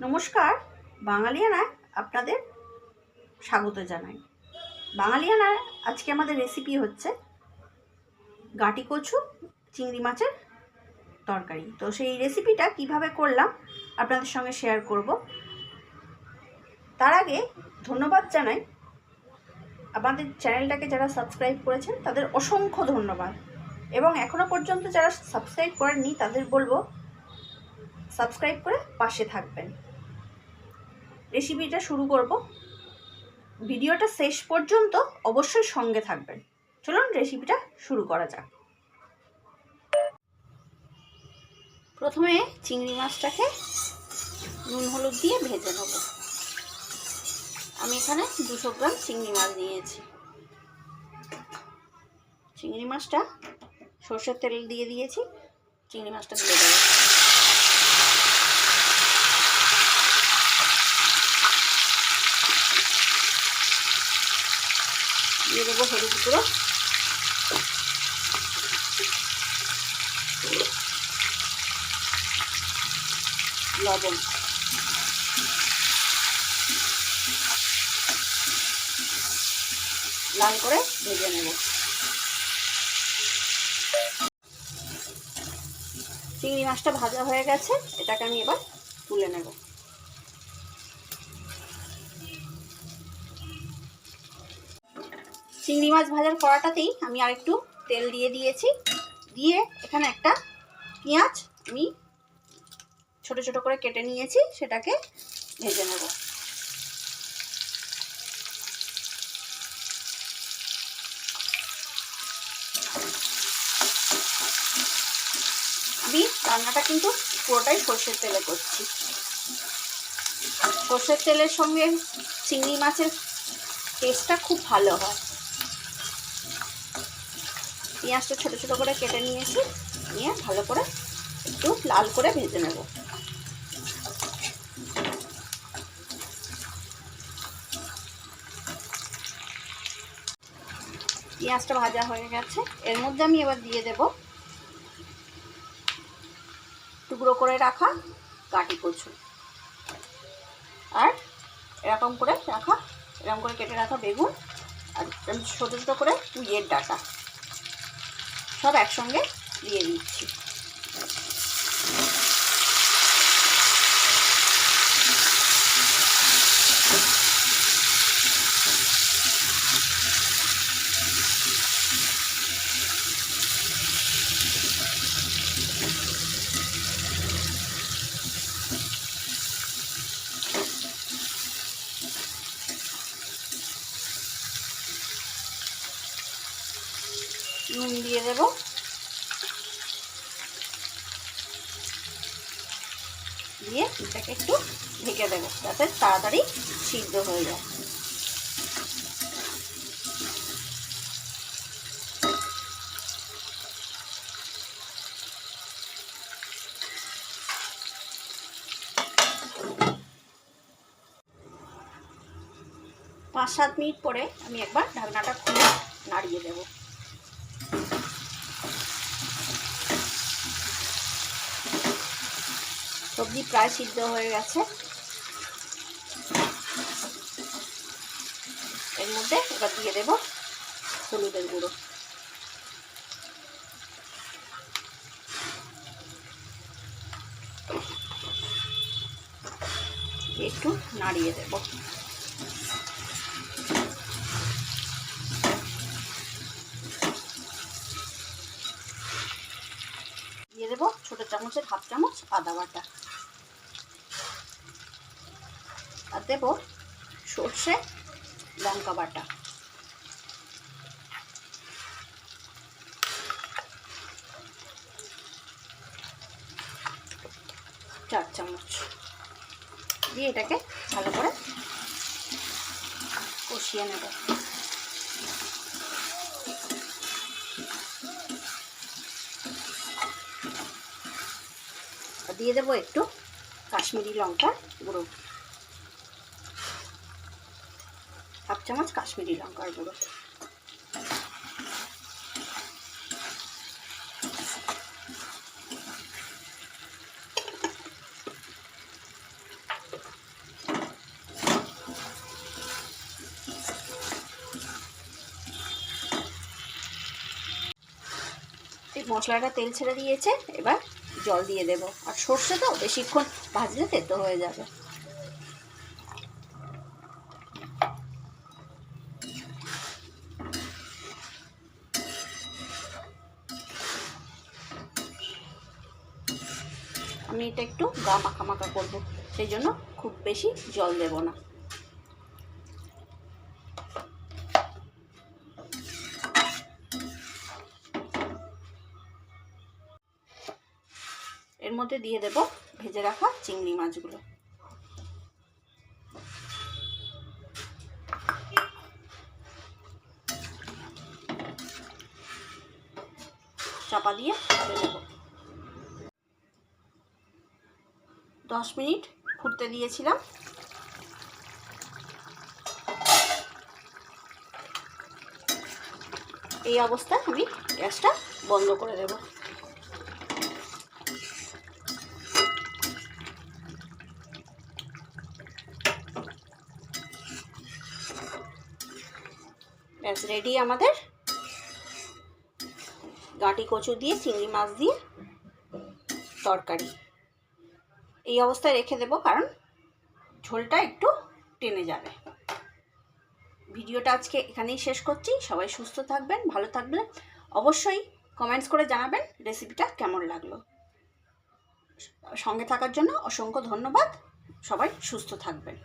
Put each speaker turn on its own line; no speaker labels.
নমস্কার, বাঙালিয়ানায় আপনাদের স্বাগত জানাই। বাঙালিয়ানায় আজকে আমাদের রেসিপি হচ্ছে গাটি কচু, চিংড়ি মাছের তরকারি। তো সেই রেসিপিটা কীভাবে করলাম আপনাদের সঙ্গে শেয়ার করব। তার আগে ধন্যবাদ জানাই। আমাদের চ্যানেলটাকে যারা সাবস্ক্রাইব করেছেন, তাদের অসংখ্য ধন্যবাদ। এবং এখনও পর্যন্ত যারা সাবস্ক্রাইব করেননি, তাদের বলব সাবস্ক্রাইব করে পাশে থাকবেন। রেসিপিটা শুরু করব। ভিডিওটা শেষ পর্যন্ত অবশ্যই সঙ্গে থাকবেন। চলুন রেসিপিটা শুরু করা যাক। প্রথমে চিংড়ি মাছটাকে নুন হলুদ দিয়ে ভেজে নেব। আমি এখানে দুশো গ্রাম চিংড়ি মাছ নিয়েছি চিংড়ি মাছটা সর্ষের তেল দিয়ে দিয়েছি। চিংড়ি মাছটা দিয়ে দেবো দিয়ে গুঁড়ো লবণ। লাল করে ভেজে নেব। চিংড়ি মাছটা ভাজা হয়ে গেছে, এটাকে আমি এবার তুলে নেব। চিংড়ি মাছ ভাজার কড়াটাতেই আমি আর একটু তেল দিয়ে দিয়েছি। দিয়ে এখানে একটা পেঁয়াজ আমি ছোট ছোট করে কেটে নিয়েছি, সেটাকে ভেজে নেব। আমি রান্নাটা কিন্তু পুরোটাই সর্ষের তেলে করছি। সর্ষের তেলের সঙ্গে চিংড়ি মাছের টেস্টটা খুব ভালো হয়। পেঁয়াজটা ছোটো ছোটো করে কেটে নিয়েছি। নিয়ে ভালো করে একটু লাল করে ভেজে নেব। পেঁয়াজটা ভাজা হয়ে গেছে। এর মধ্যে আমি এবার দিয়ে দেব টুকরো করে রাখা কাটি কচু। আর এরকম করে রাখা, এরকম করে কেটে রাখা বেগুন। আর ছোটো ছোটো করে পুঁইয়ের ডাটা। সব একসঙ্গে দিয়ে দিচ্ছি। নুন দিয়ে দেব। দিয়ে এটাকে একটু ঢেকে দেবো, যাতে তাড়াতাড়ি সিদ্ধ হয়ে যায়। পাঁচ সাত মিনিট পরে আমি একবার ঢাকনাটা খুলে নাড়িয়ে দেবো। সবজি প্রায় সিদ্ধ হয়ে গেছে। এর মধ্যে এবার দিয়ে দেব হলুদের গুঁড়ো। একটু নাড়িয়ে দেব। দিয়ে দেবো ছোটো চামচের হাফ চামচ আদা বাটা আর দেব সর্ষে, লঙ্কা বাটা। চার চামচ। দিয়ে এটাকে ভালো করে কষিয়ে নেব। দিয়ে দেবো একটু কাশ্মীরি লঙ্কা গুঁড়ো। হাফ চামচ কাশ্মীরি লঙ্কার গুঁড়ো। মশলাটা তেল ছেড়ে দিয়েছে, এবার জল দিয়ে দেবো। আর সর্ষে তো বেশিক্ষণ ভাজলে তেতো হয়ে যাবে। আমি এটা একটু গা মাখা মাখা করব। সেই জন্য খুব বেশি জল দেব না। এর মধ্যে দিয়ে দেব ভেজে রাখা চিংড়ি মাছগুলো। চাপা দিয়ে দেব দশ মিনিট ফুটতে দিয়েছিলাম। এই অবস্থায় আমি গ্যাসটা বন্ধ করে দেবো। ব্যাস রেডি আমাদের। গাঁটি কচু দিয়ে, চিংড়ি মাছ দিয়ে তরকারি। এই অবস্থায় রেখে দেব, কারণ ঝোলটা একটু টেনে যাবে। ভিডিওটা আজকে এখানেই শেষ করছি। সবাই সুস্থ থাকবেন, ভালো থাকবেন। অবশ্যই কমেন্টস করে জানাবেন রেসিপিটা কেমন লাগল। সঙ্গে থাকার জন্য অসংখ্য ধন্যবাদ। সবাই সুস্থ থাকবেন।